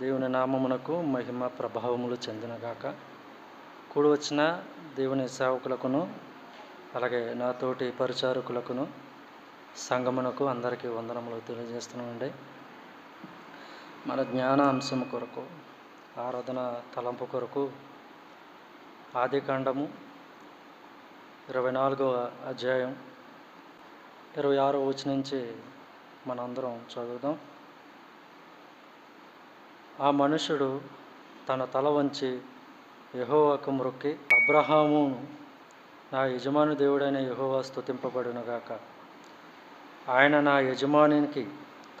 దేవుని నామమునకు మహిమ ప్రభావములు చెందినగాక. కూడి వచ్చిన దేవుని సేవకులకును అలాగే నాతోటి పరిచారకులకును సంగమునకు అందరికీ వందనములు తెలియజేస్తున్నామండి మన జ్ఞాన అంశం కొరకు ఆరాధన తలంపు కొరకు ఆదికాండము ఇరవై నాలుగవ అధ్యాయం ఇరవై ఆరో వచ్చి నుంచి మనందరం చదువుదాం. ఆ మనుషుడు తన తల వంచి యహోవాకు మొక్కి అబ్రహాము నా యజమాని దేవుడైన యహోవా స్థుతింపబడునుగాక ఆయన నా యజమానికి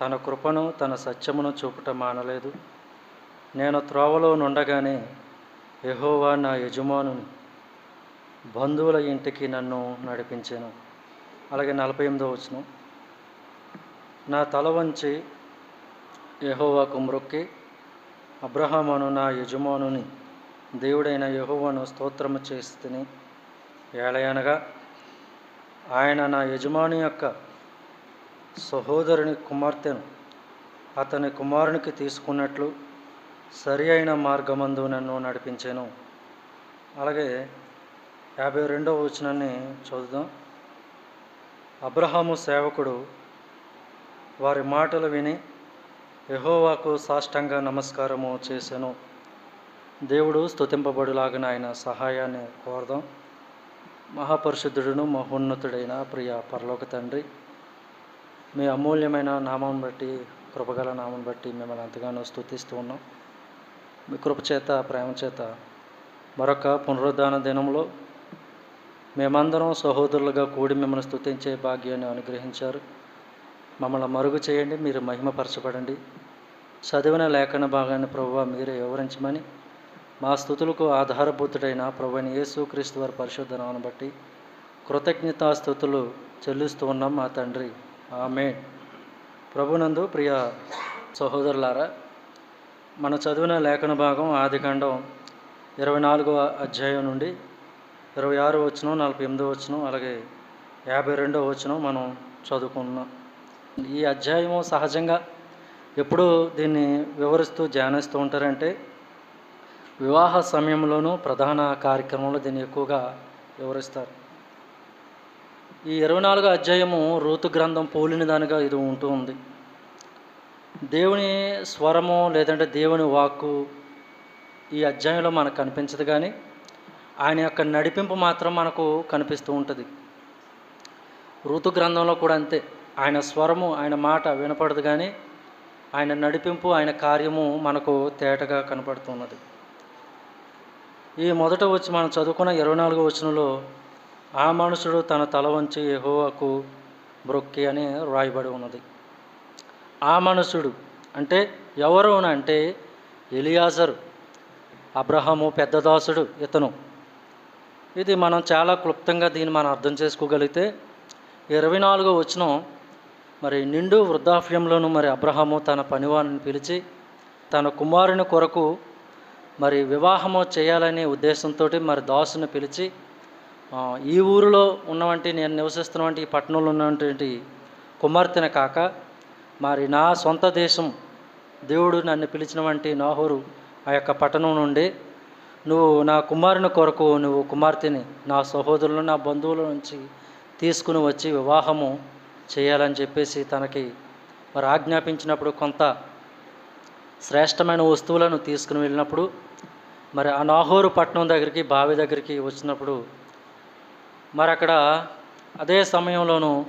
తన కృపను తన సత్యమును చూపుట మానలేదు. నేను త్రోవలో నుండగానే యహోవా నా యజమానుని బంధువుల ఇంటికి నన్ను నడిపించాను. అలాగే నలభై ఎనిమిదో వచ్చిన నా తల వంచి యహోవాకు మొక్కి అబ్రహామును నా యజమానుని దేవుడైన యహువను స్తోత్రము చేస్తుని ఏలయనగా ఆయన నా యజమాని యొక్క సహోదరుని కుమార్తెను అతని కుమారునికి తీసుకున్నట్లు సరి అయిన మార్గమందు నన్ను నడిపించాను. అలాగే యాభై రెండవ వచనాన్ని చదువుదాం. అబ్రహాము సేవకుడు వారి మాటలు విని యహోవాకు సాష్టంగా నమస్కారము చేశాను దేవుడు స్తుతింపబడులాగిన ఆయన సహాయాన్ని కోరదాం. మహాపరిశుద్ధుడును మహోన్నతుడైన ప్రియ పరలోక తండ్రి మీ అమూల్యమైన నామం బట్టి కృపగల నామం బట్టి మిమ్మల్ని ఎంతగానో స్థుతిస్తూ ఉన్నాం. మీ కృప చేత ప్రేమ చేత మరొక పునరుద్ధాన దినంలో మేమందరం సహోదరులుగా కూడి మిమ్మల్ని స్థుతించే భాగ్యాన్ని అనుగ్రహించారు. మమ్మల్ని మరుగు చేయండి మీరు మహిమపరచబడండి. చదివిన లేఖన భాగాన్ని ప్రభువ మీరే వివరించమని మా స్థుతులకు ఆధారభూతుడైన ప్రభుని యేసుక్రీస్తు వారి పరిశుద్ధ బట్టి కృతజ్ఞతాస్థుతులు చెల్లిస్తూ ఉన్నాం మా తండ్రి. ఆమె ప్రభునందు ప్రియ సహోదరులారా మన చదివిన లేఖన భాగం ఆదికాండం ఇరవై నాలుగవ అధ్యాయం నుండి ఇరవై ఆరు వచ్చిన నలభై ఎనిమిదో వచ్చిన అలాగే యాభై రెండో వచ్చిన మనం చదువుకున్నాం ఈ అధ్యాయము సహజంగా ఎప్పుడు దీన్ని వివరిస్తూ ధ్యానిస్తూ ఉంటారంటే వివాహ సమయంలోనూ ప్రధాన కార్యక్రమంలో దీన్ని ఎక్కువగా వివరిస్తారు. ఈ ఇరవై నాలుగో అధ్యాయము రూతు గ్రంథం పోలిన దానిగా ఇది ఉంటూ ఉంది. దేవుని స్వరము లేదంటే దేవుని వాక్కు ఈ అధ్యాయంలో మనకు కనిపించదు కానీ ఆయన యొక్క నడిపింపు మాత్రం మనకు కనిపిస్తూ ఉంటుంది. ఋతు గ్రంథంలో కూడా అంతే. ఆయన స్వరము ఆయన మాట వినపడదు కానీ ఆయన నడిపింపు ఆయన కార్యము మనకు తేటగా కనపడుతున్నది. ఈ మొదట వచ్చి మనం చదువుకున్న ఇరవై నాలుగో వచనంలో ఆ మనుషుడు తన తల వంచి ఎహోవాకు బ్రొక్కి అని రాయబడి ఉన్నది. ఆ మనుషుడు అంటే ఎవరు అంటే ఎలియాజరు అబ్రహాము పెద్దదాసుడు ఇతను. ఇది మనం చాలా క్లుప్తంగా దీన్ని మనం అర్థం చేసుకోగలిగితే ఇరవై నాలుగో వచనం మరి నిండు వృద్ధాప్యంలోనూ మరి అబ్రహాము తన పనివారిని పిలిచి తన కుమారుని కొరకు మరి వివాహము చేయాలనే ఉద్దేశంతో మరి దాసుని పిలిచి ఈ ఊరిలో ఉన్నవంటి నేను నివసిస్తున్నటువంటి ఈ పట్టణంలో ఉన్నటువంటి కుమార్తెను కాక మరి నా సొంత దేశం దేవుడు నన్ను పిలిచిన వంటి నాహోరు ఆ యొక్క పట్టణం నుండి నువ్వు నా కుమారుని కొరకు నువ్వు కుమార్తెని నా సహోదరులు నా బంధువుల నుంచి తీసుకుని వచ్చి వివాహము చేయాలని చెప్పేసి తనకి మరి ఆజ్ఞాపించినప్పుడు కొంత శ్రేష్టమైన వస్తువులను తీసుకుని వెళ్ళినప్పుడు మరి ఆ నాహోరు పట్టణం దగ్గరికి బావి దగ్గరికి వచ్చినప్పుడు మరి అక్కడ అదే సమయంలోనూ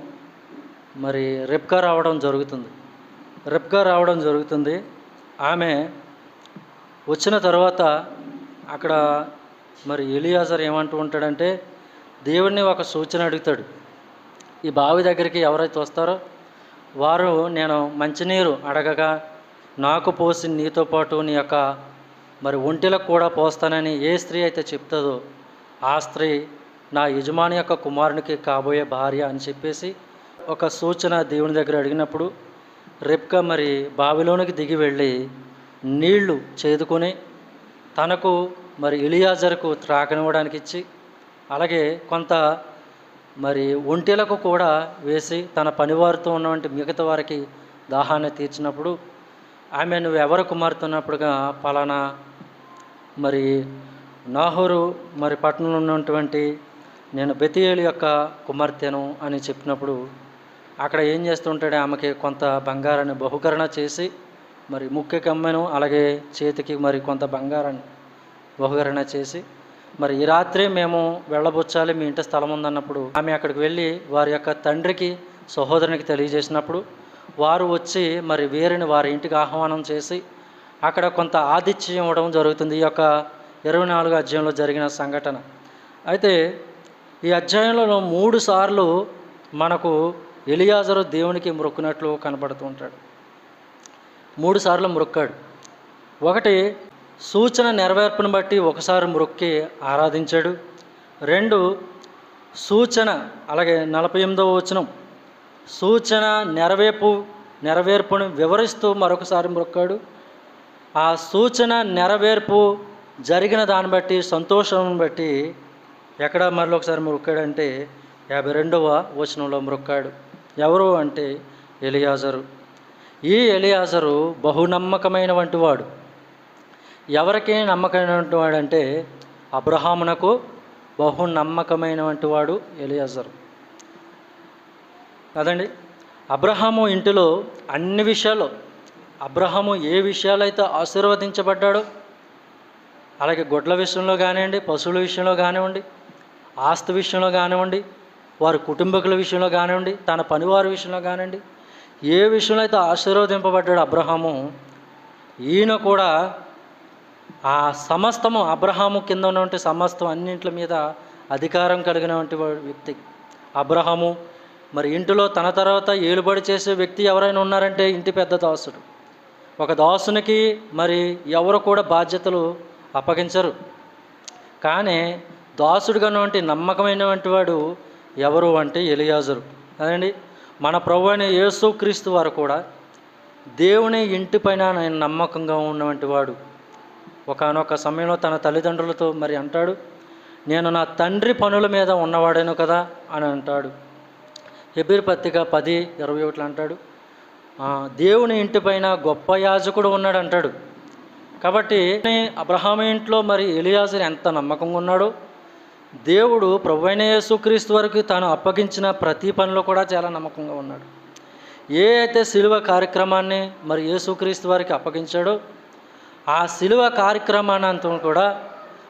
మరి రెప్కా రావడం జరుగుతుంది. రెప్కా రావడం జరుగుతుంది. ఆమె వచ్చిన తర్వాత అక్కడ మరి ఎలియాజర్ ఏమంటూ ఉంటాడంటే దేవుణ్ణి ఒక సూచన అడుగుతాడు. ఈ బావి దగ్గరికి ఎవరైతే వస్తారో వారు నేను మంచినీరు అడగగా నాకు పోసి నీతో పాటు నీ యొక్క మరి ఒంటిలకు కూడా పోస్తానని ఏ స్త్రీ అయితే చెప్తుందో ఆ స్త్రీ నా యజమాని యొక్క కుమారునికి కాబోయే భార్య అని చెప్పేసి ఒక సూచన దేవుని దగ్గర అడిగినప్పుడు రెప్కా మరి బావిలోనికి దిగి వెళ్ళి నీళ్ళు చేదుకొని తనకు మరి ఇలియాజర్కు త్రాకనివ్వడానికి ఇచ్చి అలాగే కొంత మరి ఒంటెలకు కూడా వేసి తన పనివారితో ఉన్నటువంటి మిగతా వారికి దాహాన్ని తీర్చినప్పుడు ఆమె నువ్వు ఎవరు కుమార్తెన్నప్పుడుగా పలానా మరి నాహోరు మరి పట్టణంలో ఉన్నటువంటి నేను బెతియేలు యొక్క కుమార్తెను అని చెప్పినప్పుడు అక్కడ ఏం చేస్తుంటాడు? ఆమెకి కొంత బంగారాన్ని బహుకరణ చేసి మరి ముఖ్య కమ్మెను అలాగే చేతికి మరి కొంత బంగారాన్ని బహుకరణ చేసి మరి ఈ రాత్రి మేము వెళ్ళబుచ్చాలి మీ ఇంటి స్థలం ఉందన్నప్పుడు ఆమె అక్కడికి వెళ్ళి వారి యొక్క తండ్రికి సహోదరునికి తెలియజేసినప్పుడు వారు వచ్చి మరి వీరిని వారి ఇంటికి ఆహ్వానం చేసి అక్కడ కొంత ఆతిథ్యం ఇవ్వడం జరుగుతుంది ఈ యొక్క ఇరవై నాలుగు అధ్యాయంలో జరిగిన సంఘటన. అయితే ఈ అధ్యాయంలో మూడు సార్లు మనకు ఎలియాజరు దేవునికి మొక్కునట్లు కనబడుతూ ఉంటాడు. మూడు సార్లు మొక్కాడు ఒకటి సూచన నెరవేర్పును బట్టి ఒకసారి మొక్కి ఆరాధించాడు. రెండు సూచన అలాగే నలభై ఎనిమిదవ వచనం సూచన నెరవేర్పు నెరవేర్పును వివరిస్తూ మరొకసారి మొక్కాడు ఆ సూచన నెరవేర్పు జరిగిన దాన్ని బట్టి సంతోషం బట్టి ఎక్కడ మరొకసారి ఒకసారి మొక్కాడంటే యాభై రెండవ వచనంలో మొక్కాడు ఎవరు అంటే ఎలియాజరు. ఈ ఎలియాజరు బహునమ్మకమైనటువంటి వాడు. ఎవరికి నమ్మకమైనటువంటి వాడు అంటే అబ్రహామునకు బహు నమ్మకమైనటువంటి వాడు ఎలియాజరు. కదండి? అబ్రహాము ఇంటిలో అన్ని విషయాలు అబ్రహాము ఏ విషయాలైతే ఆశీర్వదించబడ్డాడో అలాగే గొడ్ల విషయంలో కానివ్వండి పశువుల విషయంలో కానివ్వండి ఆస్తి విషయంలో కానివ్వండి వారి కుటుంబకుల విషయంలో కానివ్వండి తన పనివారి విషయంలో కానివ్వండి ఏ విషయంలో అయితే ఆశీర్వదింపబడ్డాడు అబ్రహాము ఈయన కూడా ఆ సమస్తము అబ్రహాము కింద ఉన్నటువంటి సమస్తం అన్నింటి మీద అధికారం కలిగినటువంటి వాడు వ్యక్తి. అబ్రహాము మరి ఇంటిలో తన తర్వాత ఏలుబడి చేసే వ్యక్తి ఎవరైనా ఉన్నారంటే ఇంటి పెద్ద దాసుడు. ఒక దాసునికి మరి ఎవరు కూడా బాధ్యతలు అప్పగించరు. కానీ దాసుడుగా నమ్మకమైనటువంటి వాడు ఎవరు అంటే ఎలియాజరు. అదండి మన ప్రభు అయిన యేసు క్రీస్తు వారు కూడా దేవుని ఇంటిపైన పైన నమ్మకంగా ఉన్నటువంటి వాడు. ఒకనొక సమయంలో తన తల్లిదండ్రులతో మరి అంటాడు నేను నా తండ్రి పనుల మీద ఉన్నవాడేను కదా? అని అంటాడు. హెబిర్ పత్రిక పది ఇరవై ఒకటి అంటాడు దేవుని ఇంటిపైన గొప్ప యాజకుడు ఉన్నాడు అంటాడు. కాబట్టి అబ్రహాం ఇంట్లో మరి ఎలియాజర్ ఎంత నమ్మకంగా ఉన్నాడో దేవుడు ప్రభు అయిన యేసుక్రీస్తు వరకు తాను అప్పగించిన ప్రతి పనిలో కూడా చాలా నమ్మకంగా ఉన్నాడు. ఏ అయితే శిలువ కార్యక్రమాన్ని మరి యేసుక్రీస్తు వారికి అప్పగించాడో ఆ శిలువ కార్యక్రమానంతం కూడా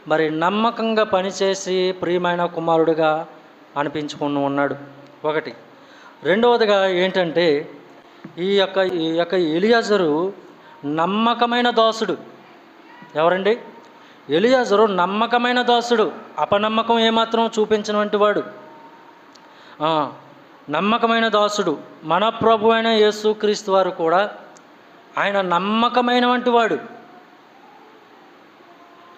మరి నమ్మకంగా పనిచేసి ప్రియమైన కుమారుడిగా అనిపించుకుని ఉన్నాడు. ఒకటి. రెండవదిగా ఏంటంటే ఈ యొక్క ఈ యొక్క ఎలియాజరు నమ్మకమైన దాసుడు. ఎవరండి? ఎలియాజరు నమ్మకమైన దాసుడు. అపనమ్మకం ఏమాత్రం చూపించినటువంటి వాడు. నమ్మకమైన దాసుడు. మన ప్రభు అయిన యేసుక్రీస్తు వారు కూడా ఆయన నమ్మకమైనటువంటి వాడు.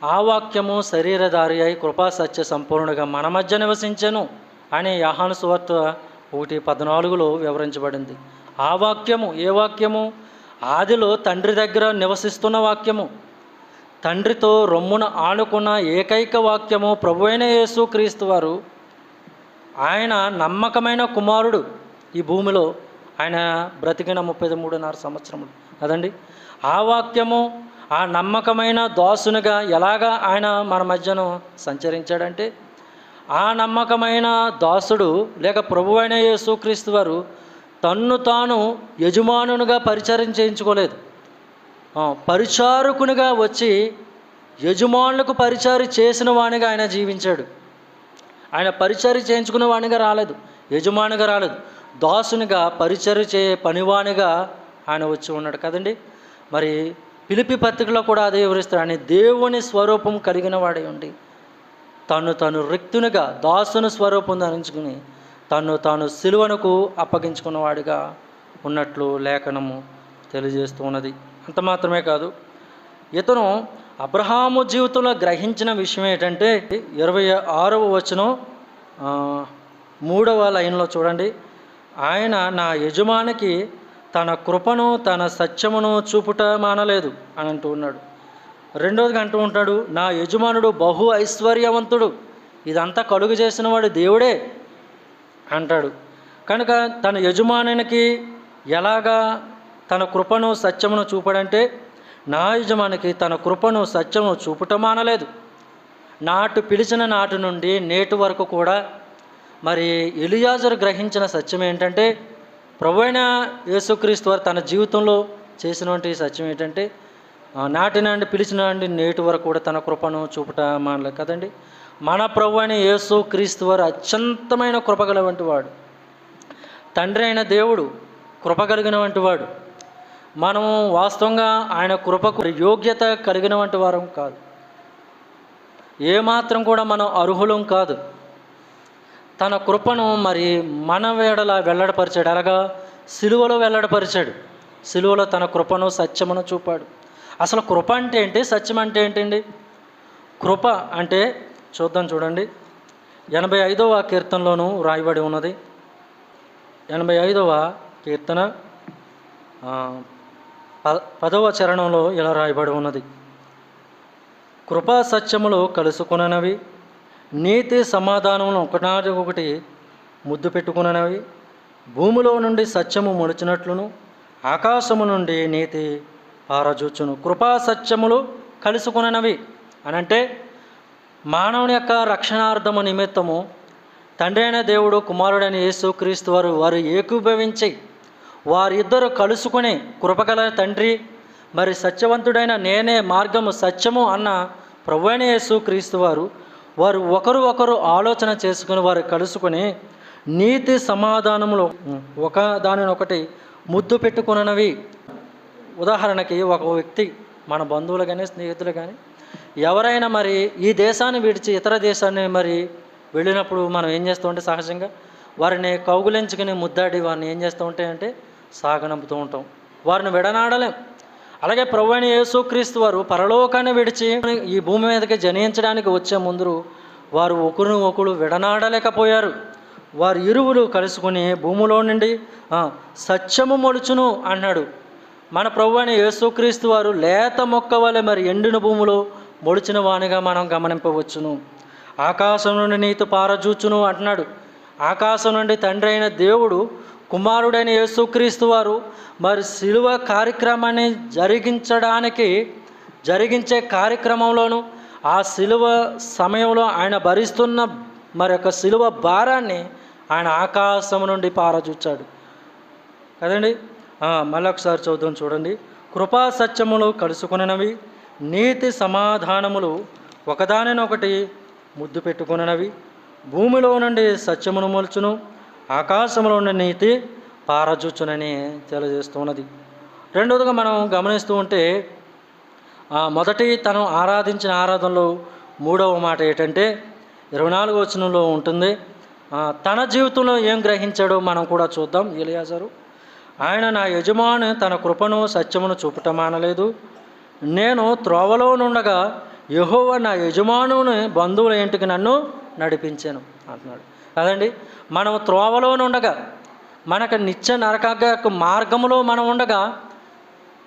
ఆ వాక్యము శరీరధారి అయి కృపా సత్య సంపూర్ణగా మన మధ్య నివసించను అనే యహాను సువార్త ఒకటి పద్నాలుగులో వివరించబడింది. ఆ వాక్యము ఏ వాక్యము? ఆదిలో తండ్రి దగ్గర నివసిస్తున్న వాక్యము. తండ్రితో రొమ్మున ఆనుకున్న ఏకైక వాక్యము ప్రభువైన యేసు క్రీస్తు వారు. ఆయన నమ్మకమైన కుమారుడు. ఈ భూమిలో ఆయన బ్రతికిన ముప్పై మూడున్నర సంవత్సరములు. కదండి ఆ వాక్యము ఆ నమ్మకమైన దాసునిగా ఎలాగా ఆయన మన మధ్యను సంచరించాడంటే ఆ నమ్మకమైన దాసుడు లేక ప్రభు అయిన యేసుక్రీస్తు వారు తన్ను తాను యజమానునిగా పరిచయం చేయించుకోలేదు. పరిచారకునిగా వచ్చి యజమానులకు పరిచారి చేసిన వాణిగా ఆయన జీవించాడు. ఆయన పరిచర్య చేయించుకునే వాణిగా రాలేదు యజమానిగా రాలేదు. దాసునిగా పరిచర్య చేయ పనివాణిగా ఆయన వచ్చి ఉన్నాడు కదండి. మరి పిలిపి పత్రికలో కూడా అదే వివరిస్తాడు ఆయన దేవుని స్వరూపం కలిగిన వాడే ఉండి తను తను రిక్తునిగా దాసుని స్వరూపం ధరించుకుని తను తాను సిలువనకు అప్పగించుకున్నవాడిగా ఉన్నట్లు లేఖనము తెలియజేస్తూ ఉన్నది. అంత మాత్రమే కాదు. ఇతను అబ్రహాము జీవితంలో గ్రహించిన విషయం ఏంటంటే ఇరవై ఆరవ వచనం మూడవ లైన్లో చూడండి. ఆయన నా యజమానికి తన కృపను తన సత్యమును చూపుట మానలేదు అని అంటూ ఉన్నాడు. రెండోదిగా అంటూ ఉంటాడు నా యజమానుడు బహు ఐశ్వర్యవంతుడు ఇదంతా కలుగు చేసిన వాడు దేవుడే అంటాడు. కనుక తన యజమానునికి ఎలాగా తన కృపను సత్యమును చూపడంటే నా యజమానికి తన కృపను సత్యమును చూపుట మానలేదు. నాటు పిలిచిన నాటి నుండి నేటి వరకు కూడా మరి ఎలియాజరు గ్రహించిన సత్యం ఏంటంటే ప్రభు అయిన యేసుక్రీస్తు వారు తన జీవితంలో చేసినటువంటి సత్యం ఏంటంటే ఆ, నాటి నుండి పిలిచిన నేటి వరకు కూడా తన కృపను చూపట మానలే కదండి. మన ప్రభు అయిన యేసు క్రీస్తు వారు అత్యంతమైన కృప వంటి వాడు. తండ్రి అయిన దేవుడు కృప కలిగినటువంటి వాడు. మనము వాస్తవంగా ఆయన కృపకు యోగ్యత కలిగిన వంటి వారం కాదు. ఏమాత్రం కూడా మనం అర్హులం కాదు. తన కృపను మరి మన వేడల వెల్లడపరిచాడు. అలాగా సిలువలో వెల్లడపరిచాడు. సిలువలో తన కృపను సత్యమును చూపాడు. అసలు కృప అంటే ఏంటి? సత్యం అంటే ఏంటండి? కృప అంటే చూద్దాం చూడండి. ఎనభై ఐదవ కీర్తనలోనూ రాయబడి ఉన్నది. ఎనభై ఐదవ కీర్తన పదవ చరణంలో ఇలా రాయబడి ఉన్నది. కృపా సత్యములు కలుసుకున్నవి. నీతి సమాధానములు ఒకనాటి ఒకటి ముద్దు పెట్టుకున్నవి. భూమిలో నుండి సత్యము ముడిచినట్లును ఆకాశము నుండి నీతి పారజూచును. కృపా సత్యములు కలుసుకుననవి. అనంటే మానవుని యొక్క రక్షణార్థము నిమిత్తము తండ్రి అయిన దేవుడు కుమారుడైన యేసు క్రీస్తు వారు వారు ఏకీభవించి వారిద్దరు కలుసుకుని కృపగల తండ్రి మరి సత్యవంతుడైన నేనే మార్గము సత్యము అన్న ప్రభు అయిన యేసు క్రీస్తు వారు వారు ఒకరు ఒకరు ఆలోచన చేసుకుని వారు కలుసుకుని నీతి సమాధానములు ఒక దానిని ఒకటి ముద్దు పెట్టుకున్నవి. ఉదాహరణకి ఒక వ్యక్తి మన బంధువులు కానీ స్నేహితులు కానీ ఎవరైనా మరి ఈ దేశాన్ని విడిచి ఇతర దేశాన్ని మరి వెళ్ళినప్పుడు మనం ఏం చేస్తూ ఉంటే సహజంగా వారిని కౌగులించుకుని ముద్దాడి వారిని ఏం చేస్తూ ఉంటే అంటే సాగనంపుతూ ఉంటాం. వారిని విడనాడలేం. అలాగే ప్రభు అయిన యేసుక్రీస్తు వారు పరలోకాన్ని విడిచి ఈ భూమి మీదకి జనించడానికి వచ్చే ముందు వారు ఒకరు ఒకరు విడనాడలేకపోయారు. వారు ఇరువురు కలుసుకుని భూమిలో నుండి సత్యము మొలుచును అన్నాడు. మన ప్రభు అయిన యేసుక్రీస్తు వారు లేత మొక్క వలె మరి ఎండిన భూమిలో మొడిచిన వానిగా మనం గమనింపవచ్చును. ఆకాశం నుండి నీతి పారజూచును అంటున్నాడు. ఆకాశం నుండి తండ్రి అయిన దేవుడు కుమారుడైన యేసుక్రీస్తు వారు మరి శిలువ కార్యక్రమాన్ని జరిగించడానికి జరిగించే కార్యక్రమంలోను ఆ శిలువ సమయంలో ఆయన భరిస్తున్న మరి యొక్క శిలువ భారాన్ని ఆయన ఆకాశం నుండి పారచూచాడు కదండి? మళ్ళీ ఒకసారి చూద్దాం చూడండి. కృపా సత్యములు కలుసుకునవి నీతి సమాధానములు ఒకదానినొకటి ముద్దు పెట్టుకునవి భూమిలో నుండి సత్యమును మొలుచును ఆకాశంలో ఉన్న నీతి పారజూచునని తెలియజేస్తున్నది. రెండవదిగా మనం గమనిస్తూ ఉంటే మొదటి తను ఆరాధించిన ఆరాధనలో మూడవ మాట ఏంటంటే ఇరవై నాలుగో వచనంలో ఉంటుంది తన జీవితంలో ఏం గ్రహించాడో మనం కూడా చూద్దాం. ఇలియాజరు ఆయన నా యజమాను తన కృపను సత్యమును చూపటం మానలేదు. నేను త్రోవలో నుండగా యహోవ నా యజమానుని బంధువుల ఇంటికి నన్ను నడిపించాను అంటున్నాడు. కదండి? మనం త్రోవలో ఉండగా మనకు నిత్య నరక మార్గములో మనం ఉండగా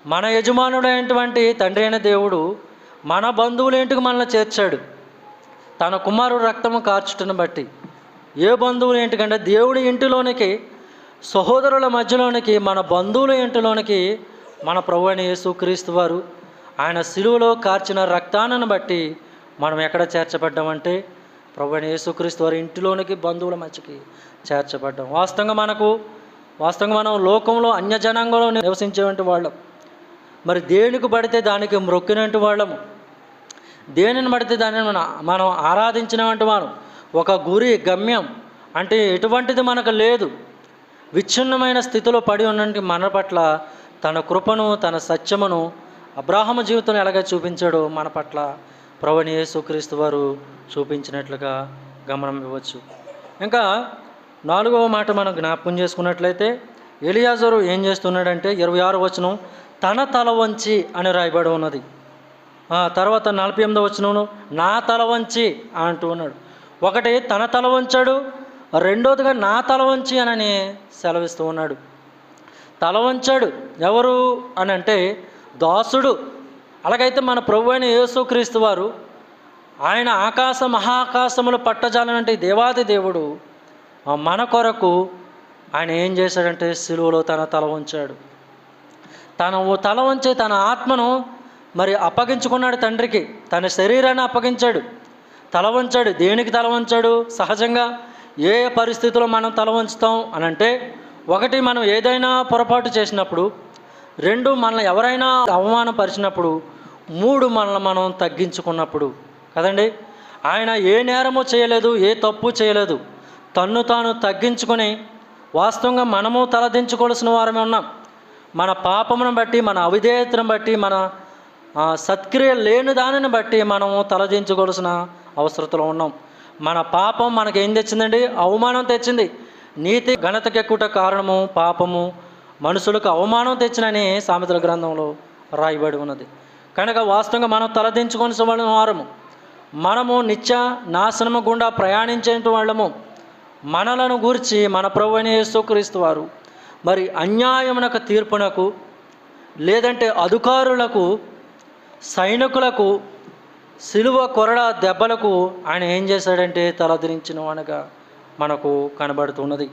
మన యజమానుడైనటువంటి తండ్రి అయిన దేవుడు మన బంధువులేంటికి మనల్ని చేర్చాడు? తన కుమారుడు రక్తము కార్చుటను బట్టి. ఏ బంధువులు ఏంటికంటే దేవుడి ఇంటిలోనికి సహోదరుల మధ్యలోనికి మన బంధువుల ఇంటిలోనికి మన ప్రభు అని యేసుక్రీస్తు వారు ఆయన సిలువలో కార్చిన రక్తాన్ని బట్టి మనం ఎక్కడ చేర్చబడ్డామంటే ప్రభు యేసుక్రీస్తు వారి ఇంటిలోనికి బంధువుల మధ్యకి చేర్చబడ్డాం. వాస్తవంగా మనకు వాస్తవంగా మనం లోకంలో అన్యజనాంగంలో నివసించేటువంటి వాళ్ళం. మరి దేనికి పడితే దానికి మ్రొక్కినట్టు వాళ్ళము? దేనిని పడితే దానిని మనం మనం ఆరాధించినటువంటి వారు? ఒక గురి గమ్యం అంటే ఎటువంటిది మనకు లేదు. విచ్ఛిన్నమైన స్థితిలో పడి ఉన్నటువంటి మన పట్ల తన కృపను తన సత్యమును అబ్రాహమ జీవితం ఎలాగ చూపించాడో మన పట్ల ప్రవణి యేసుక్రీస్తు వారు చూపించినట్లుగా గమనం ఇవ్వచ్చు. ఇంకా నాలుగవ మాట మనం జ్ఞాపకం చేసుకున్నట్లయితే ఎలియాజరు ఏం చేస్తున్నాడంటే ఇరవై ఆరు వచనం తన తల వంచి అని రాయబడి ఉన్నది. తర్వాత నలభై ఎనిమిదో వచనంలో నా తల వంచి అంటూ ఉన్నాడు. ఒకటి తన తల వంచాడు. రెండోదిగా నా తల వంచి అనని సెలవిస్తూ ఉన్నాడు. తల వంచాడు ఎవరు అని అంటే దాసుడు అలాగైతే మన ప్రభు అయిన యేసుక్రీస్తు వారు ఆయన ఆకాశ మహాకాశములు పట్టజాలనంటే దేవాది దేవుడు మన కొరకు ఆయన ఏం చేశాడంటే సిలువలో తన తల ఉంచాడు తన తల వంచి తన ఆత్మను మరి అప్పగించుకున్నాడు తండ్రికి. తన శరీరాన్ని అప్పగించాడు. తల వంచాడు. దేనికి తల వంచాడు? సహజంగా ఏ పరిస్థితుల్లో మనం తల వంచుతాం అనంటే ఒకటి మనం ఏదైనా పొరపాటు చేసినప్పుడు రెండు మనల్ని ఎవరైనా అవమానపరిచినప్పుడు మూడు మనల్ని మనం తగ్గించుకున్నప్పుడు. కదండి? ఆయన ఏ నేరము చేయలేదు ఏ తప్పు చేయలేదు. తన్ను తాను తగ్గించుకొని వాస్తవంగా మనము తలదించుకోవాల్సిన వారమే ఉన్నాం. మన పాపమును బట్టి మన అవిధేయతను బట్టి మన సత్క్రియ లేని దానిని బట్టి మనము తలదించుకోవాల్సిన అవసరతలో ఉన్నాం. మన పాపం మనకేం ఏం తెచ్చిందండి? అవమానం తెచ్చింది. నీతి ఘనతకెక్కుట కారణము పాపము మనుషులకు అవమానం తెచ్చినని సామెతల గ్రంథంలో రాయబడి ఉన్నది. కనుక వాస్తవంగా మనం తలదించుకొని వారము మనము నిత్య నాశనము గుండా ప్రయాణించే వాళ్ళము? మనలను గూర్చి మన ప్రభు అయిన యేసుక్రీస్తు వారు మరి అన్యాయమునకు తీర్పునకు లేదంటే అధికారులకు సైనికులకు సిలువ కొరడ దెబ్బలకు ఆయన ఏం చేశాడంటే తలదిరించిన అనగా మనకు కనబడుతున్నది.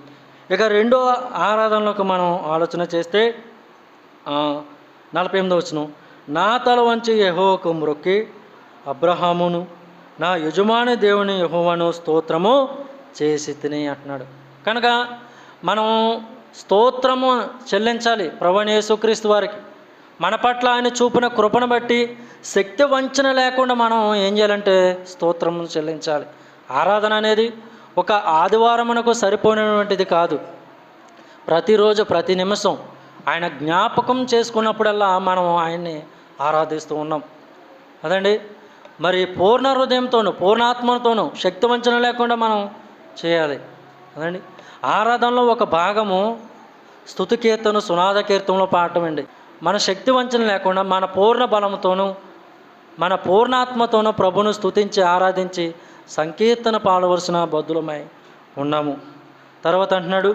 ఇక రెండో ఆరాధనలకు మనం ఆలోచన చేస్తే నలభై ఎనిమిదో వచ్చును నా తల వంచి యహోకు మ్రొక్కి అబ్రహామును నా యజమాని దేవుని యహోవను స్తోత్రము చేసి తిని అంటున్నాడు. కనుక మనం స్తోత్రము చెల్లించాలి ప్రవణ యేసుక్రీస్తు వారికి. మన పట్ల ఆయన చూపిన కృపను బట్టి శక్తి వంచన లేకుండా మనం ఏం చేయాలంటే స్తోత్రము చెల్లించాలి. ఆరాధన అనేది ఒక ఆదివారమునకు సరిపోయినటువంటిది కాదు. ప్రతిరోజు ప్రతి నిమిషం ఆయన జ్ఞాపకం చేసుకున్నప్పుడల్లా మనం ఆయన్ని ఆరాధిస్తూ ఉన్నాం. అదండి. మరి పూర్ణ హృదయంతోనూ పూర్ణాత్మతోనూ శక్తి వంచన లేకుండా మనం చేయాలి. అదండి. ఆరాధనలో ఒక భాగము స్థుతి కీర్తన సునాద కీర్తనలో పాడటం అండి. మన శక్తి వంచన లేకుండా మన పూర్ణ బలంతోనూ మన పూర్ణాత్మతోనూ ప్రభును స్తుతించి ఆరాధించి సంకీర్తన పాడవలసిన బద్దులమై ఉన్నాము. తర్వాత అంటున్నాడు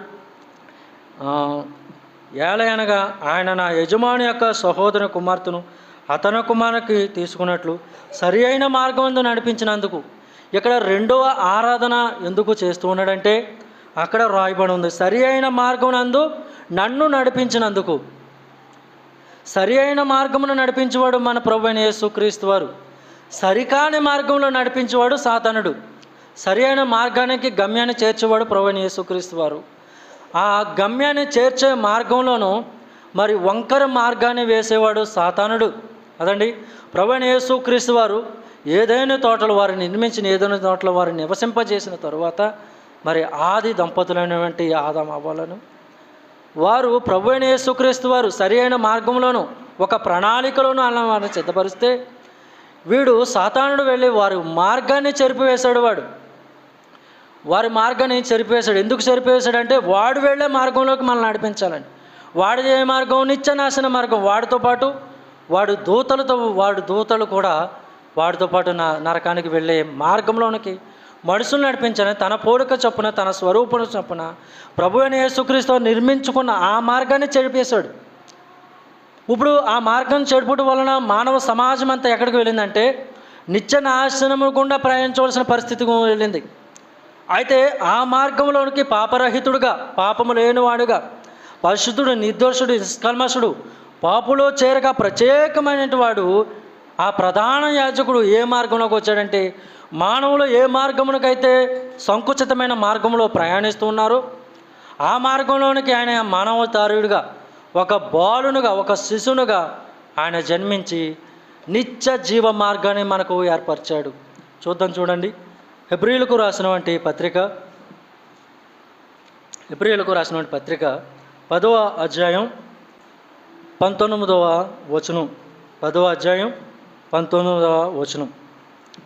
ఏలయనగా ఆయన నా యజమాని యొక్క సహోదర కుమార్తెను అతని కుమారునికి తీసుకున్నట్లు సరి అయిన మార్గం నడిపించినందుకు ఇక్కడ రెండవ ఆరాధన ఎందుకు చేస్తూ ఉన్నాడంటే అక్కడ రాయబడి ఉంది సరి అయిన మార్గం నందు నన్ను నడిపించినందుకు. సరి అయిన మార్గమును నడిపించేవాడు మన ప్రభు అయిన యేసుక్రీస్తు వారు. సరికాని మార్గంలో నడిపించేవాడు సాతనుడు సరి అయిన మార్గానికి గమ్యాన్ని చేర్చేవాడు ప్రవణ యేసుక్రీస్తు వారు. ఆ గమ్యాన్ని చేర్చే మార్గంలోనూ మరి వంకర మార్గాన్ని వేసేవాడు సాతానుడు. అదండి ప్రవణ యేసుక్రీస్తు వారు ఏదైనా తోటలు వారిని నిర్మించిన ఏదైనా తోటలు వారిని నివసింపజేసిన తరువాత మరి ఆది దంపతులైనటువంటి ఆదాం అవ్వాలను. వారు ప్రభు అయిన యేసుక్రీస్తు వారు సరి అయిన మార్గంలోను ఒక ప్రణాళికలోను అలా వారిని సిద్ధపరిస్తే వీడు సాతానుడు వెళ్ళి వారి మార్గాన్ని చెరిపివేశాడు వాడు. వారి మార్గాన్ని చెరిపివేశాడు. ఎందుకు చెరిపివేశాడంటే వాడు వెళ్ళే మార్గంలోకి మనల్ని నడిపించాలని. వాడు ఏ మార్గం? నిత్య నాశన మార్గం. వాడితో పాటు వాడు దూతలతో వాడు దూతలు కూడా వాడితో పాటు నా నరకానికి వెళ్ళే మార్గంలోనికి మనుషులు నడిపించాలని తన పోలిక చొప్పున తన స్వరూపం చొప్పున ప్రభు అయిన యేసుక్రీస్తు నిర్మించుకున్న ఆ మార్గాన్ని చెడిపేశాడు ఇప్పుడు ఆ మార్గం చెడుపుట వలన మానవ సమాజం అంతా ఎక్కడికి వెళ్ళిందంటే నిత్య నాశనము గుండా ప్రయాణించవలసిన పరిస్థితికి వెళ్ళింది. అయితే ఆ మార్గంలోనికి పాపరహితుడుగా పాపము లేనివాడుగా పరిశుద్ధుడు నిర్దోషుడు నిష్కల్మషుడు పాపులో చేరగా ప్రత్యేకమైనటువంటి వాడు ఆ ప్రధాన యాజకుడు ఏ మార్గంలోకి వచ్చాడంటే మానవులు ఏ మార్గమునకైతే సంకుచితమైన మార్గంలో ప్రయాణిస్తూ ఉన్నారో ఆ మార్గంలోనికి ఆయన మానవతారుడిగా ఒక బాలునుగా ఒక శిశునుగా ఆయన జన్మించి నిత్య జీవ మార్గాన్ని మనకు ఏర్పరిచాడు. చూద్దాం చూడండి. హెబ్రిలకు రాసినటువంటి పత్రిక. హెబ్రిలకు రాసినటువంటి పత్రిక పదవ అధ్యాయం పంతొమ్మిదవ వచనం. పదవ అధ్యాయం పంతొమ్మిదవ వచనం.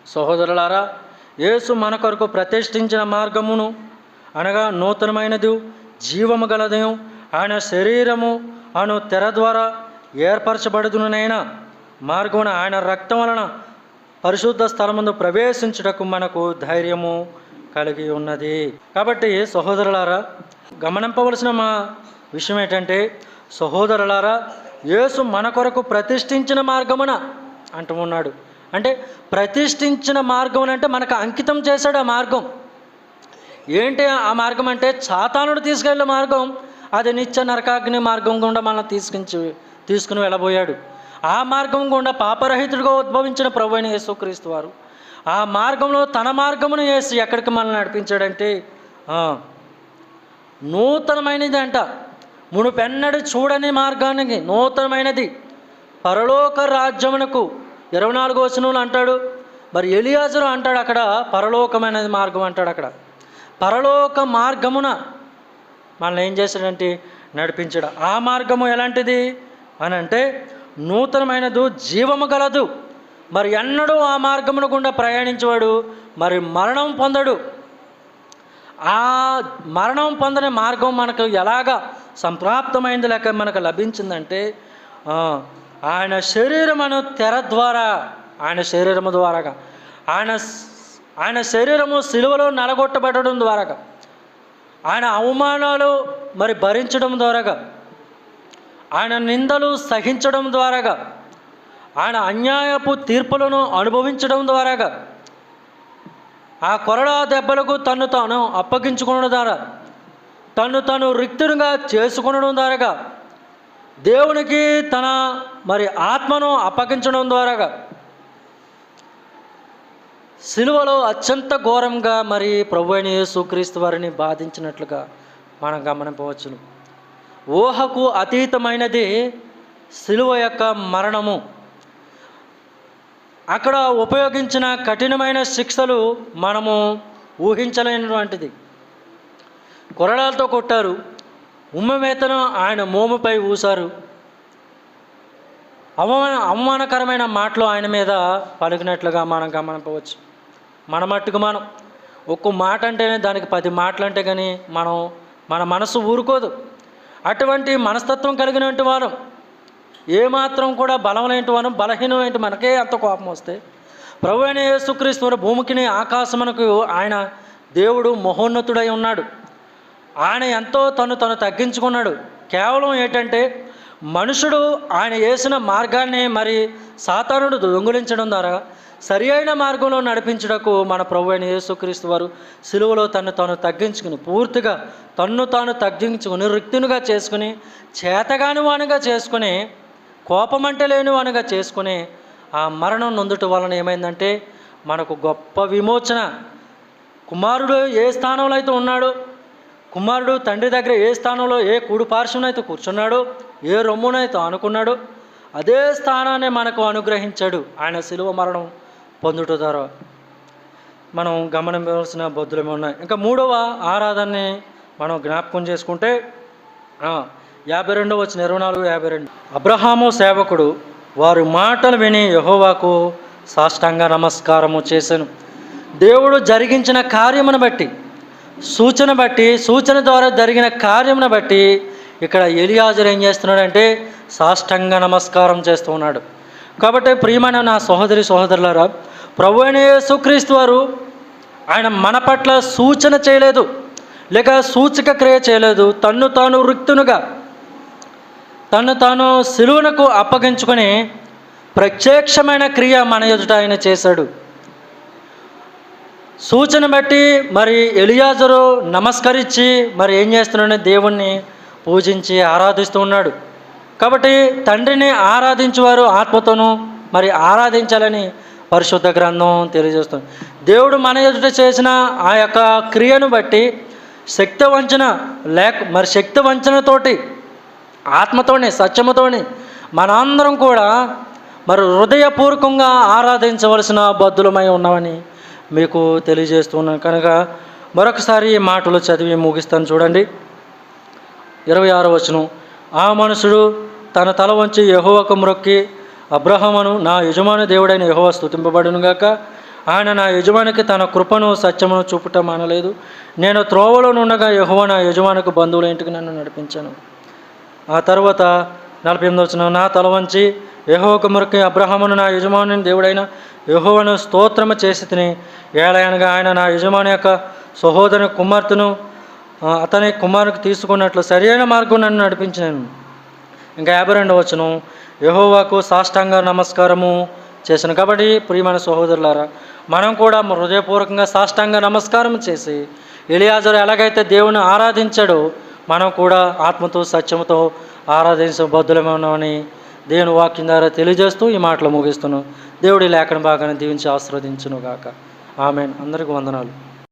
సహోదరులారా యేసు మన కొరకు ప్రతిష్ఠించిన మార్గమును అనగా నూతనమైనది జీవము గలదయం ఆయన శరీరము అను తెర ద్వారా ఏర్పరచబడుదునైనా మార్గమున ఆయన రక్తం వలన పరిశుద్ధ స్థలముందు ప్రవేశించుటకు మనకు ధైర్యము కలిగి ఉన్నది. కాబట్టి సహోదరులారా గమనింపవలసిన మా విషయం ఏంటంటే సహోదరులారా యేసు మన కొరకు ప్రతిష్ఠించిన మార్గమున అంటూ ఉన్నాడు. అంటే ప్రతిష్ఠించిన మార్గం అంటే మనకు అంకితం చేశాడు ఆ మార్గం. ఏంటి ఆ మార్గం అంటే? సాతానుడు తీసుకెళ్ళే మార్గం. అది నిత్య నరకాగ్ని మార్గం గుండా మనల్ని తీసుకుని తీసుకుని వెళ్ళబోయాడు. ఆ మార్గం గుండా పాపరహితుడిగా ఉద్భవించిన ప్రభు అయిన యేసుక్రీస్తు వారు ఆ మార్గంలో తన మార్గమును వేసి ఎక్కడికి మనల్ని నడిపించాడంటే నూతనమైనది అంట మునుపెన్నడు చూడని మార్గానికి నూతనమైనది. పరలోక రాజ్యమునకు ఇరవై నాలుగు వచనంలో అంటాడు. మరి ఎలియాజరు అంటాడు అక్కడ పరలోకమైనది మార్గం అంటాడు అక్కడ. పరలోక మార్గమున మనల్ని ఏం చేశాడంటే నడిపించాడు. ఆ మార్గము ఎలాంటిది? అని అంటే నూతనమైనదు జీవము గలదు. మరి ఎన్నడూ ఆ మార్గమును గుండా ప్రయాణించేవాడు మరి మరణం పొందడు. ఆ మరణం పొందని మార్గం మనకు ఎలాగా సంప్రాప్తమైంది లేక మనకు లభించిందంటే ఆయన శరీరమును తెర ద్వారా ఆయన శరీరము ద్వారాగా ఆయన ఆయన శరీరము సిలువలో నలగొట్టబడడం ద్వారాగా ఆయన అవమానాలు మరి భరించడం ద్వారాగా ఆయన నిందలు సహించడం ద్వారాగా ఆయన అన్యాయపు తీర్పులను అనుభవించడం ద్వారాగా ఆ కొరడా దెబ్బలకు తను తాను అప్పగించుకున్న ద్వారా తను తను రిక్తునిగా చేసుకునడం ద్వారాగా దేవునికి తన మరి ఆత్మను అప్పగించడం ద్వారాగా సిలువలో అత్యంత ఘోరంగా మరి ప్రభు అయిన యేసుక్రీస్తు వారిని బాధించినట్లుగా మనం గమనింపవచ్చును. ఊహకు అతీతమైనది సిలువ యొక్క మరణము. అక్కడ ఉపయోగించిన కఠినమైన శిక్షలు మనము ఊహించలేనటువంటిది. కొరడాలతో కొట్టారు. ఉమ్మమేతను ఆయన మోముపై ఊశారు. అవమాన అవమానకరమైన మాటలు ఆయన మీద పలికినట్లుగా మనం గమనించవచ్చు మన మట్టుకు మనం. ఒక్క మాట అంటేనే దానికి పది మాటలు అంటే కానీ మనం మన మనసు ఊరుకోదు. అటువంటి మనస్తత్వం కలిగినటువంటి వారం ఏమాత్రం కూడా బలం వారం బలహీనమైన మనకే అంత కోపం వస్తే ప్రభు అయిన యేసుక్రీస్తువుని భూమికిని ఆకాశమునకు ఆయన దేవుడు మహోన్నతుడై ఉన్నాడు. ఆయన ఎంతో తను తను తగ్గించుకున్నాడు. కేవలం ఏంటంటే మనుషుడు ఆయన వేసిన మార్గాన్ని మరి సాతానుడు దొంగిలించడం ద్వారా సరి అయిన మార్గంలో నడిపించుటకు మన ప్రభు అయిన యేసుక్రీస్తు వారు సిలువలో తను తాను తగ్గించుకుని పూర్తిగా తన్ను తాను తగ్గించుకుని రిక్తునుగా చేసుకుని చేతగాని వానిగా చేసుకుని కోపమంటే లేని వానిగా చేసుకుని ఆ మరణం నొందుట వలన ఏమైందంటే మనకు గొప్ప విమోచన. కుమారుడు ఏ స్థానంలో అయితే ఉన్నాడో కుమారుడు తండ్రి దగ్గర ఏ స్థానంలో ఏ కుడి పార్శ్వనైతే కూర్చున్నాడో ఏ రొమ్మునైతే అనుకున్నాడో అదే స్థానాన్ని మనకు అనుగ్రహించాడు. ఆయన శిలువ మరణం పొందుట ద్వారా మనం గమనించవలసిన బొద్దులేమో ఉన్నాయి. ఇంకా మూడవ ఆరాధనని మనం జ్ఞాపకం చేసుకుంటే యాభై రెండో వచ్చిన ఇరవై నాలుగు యాభై రెండు అబ్రహాము సేవకుడు వారి మాటలు విని యహోవాకు సాష్టాంగ నమస్కారము చేశాను దేవుడు జరిగించిన కార్యమును బట్టి సూచన బట్టి సూచన ద్వారా జరిగిన కార్యమును బట్టి ఇక్కడ ఎలియాజరు ఏం చేస్తున్నాడంటే సాష్టంగ నమస్కారం చేస్తూ ఉన్నాడు. కాబట్టి ప్రియమైన నా సహోదరి సహోదరులారా ప్రభు అయిన యేసుక్రీస్తు వారు ఆయన మన పట్ల సూచన చేయలేదు లేక సూచక క్రియ చేయలేదు. తన్ను తాను రిక్తునుగా తను తాను శిలువునకు అప్పగించుకొని ప్రత్యక్షమైన క్రియ మన ఎదుట ఆయన చేశాడు. సూచన బట్టి మరి ఎలియాజరు నమస్కరించి మరి ఏం చేస్తున్నాడని దేవుణ్ణి పూజించి ఆరాధిస్తూ ఉన్నాడు. కాబట్టి తండ్రిని ఆరాధించేవారు ఆత్మతోనూ మరి ఆరాధించాలని పరిశుద్ధ గ్రంథం తెలియజేస్తుంది. దేవుడు మన ఎదుట చేసిన ఆ యొక్క క్రియను బట్టి శక్తి వంచన లేక మరి శక్తి వంచనతోటి ఆత్మతోని సత్యముతోని మనందరం కూడా మరి హృదయపూర్వకంగా ఆరాధించవలసిన బద్దులమై ఉన్నామని మీకు తెలియజేస్తున్నాను. కనుక మరొకసారి ఈ మాటలు చదివి ముగిస్తాను. చూడండి. ఇరవై ఆరో వచనం. ఆ మనుషుడు తన తల వంచి యహోవకు మ్రొక్కి అబ్రహమును నా యజమాని దేవుడైన యహోవ స్థుతింపబడునుగాక ఆయన నా యజమానికి తన కృపను సత్యమును చూపటం మానలేదు. నేను త్రోవలో నుండగా యహోవ నా యజమానికి బంధువుల ఇంటికి నన్ను నడిపించాను. ఆ తర్వాత నలభై ఎనిమిది వచ్చిన నా తల వంచి యహోవకు మురికి అబ్రహమును నా యజమాని దేవుడైన యహోవను స్తోత్రము చేసి తిని ఏలయనగా ఆయన నా యజమాని యొక్క సహోదరుని కుమార్తెను అతని కుమారుకు తీసుకున్నట్లు సరైన మార్గం నన్ను నడిపించినాను. ఇంకా యాభై రెండవ వచ్చను యహోవాకు సాష్టాంగ నమస్కారము చేశాను. కాబట్టి ప్రియమైన సహోదరులారా మనం కూడా హృదయపూర్వకంగా సాష్టాంగ నమస్కారం చేసి ఇలియాజరు ఎలాగైతే దేవుని ఆరాధించాడో మనం కూడా ఆత్మతో సత్యముతో ఆరాధించే బద్దులమే ఉన్నామని దేవుని వాక్యం ద్వారా తెలియజేస్తూ ఈ మాటలు ముగిస్తున్నాను. దేవుడి లేఖన బాగానే దీవించి ఆస్వాదించును గాక ఆమె అందరికీ వందనాలు.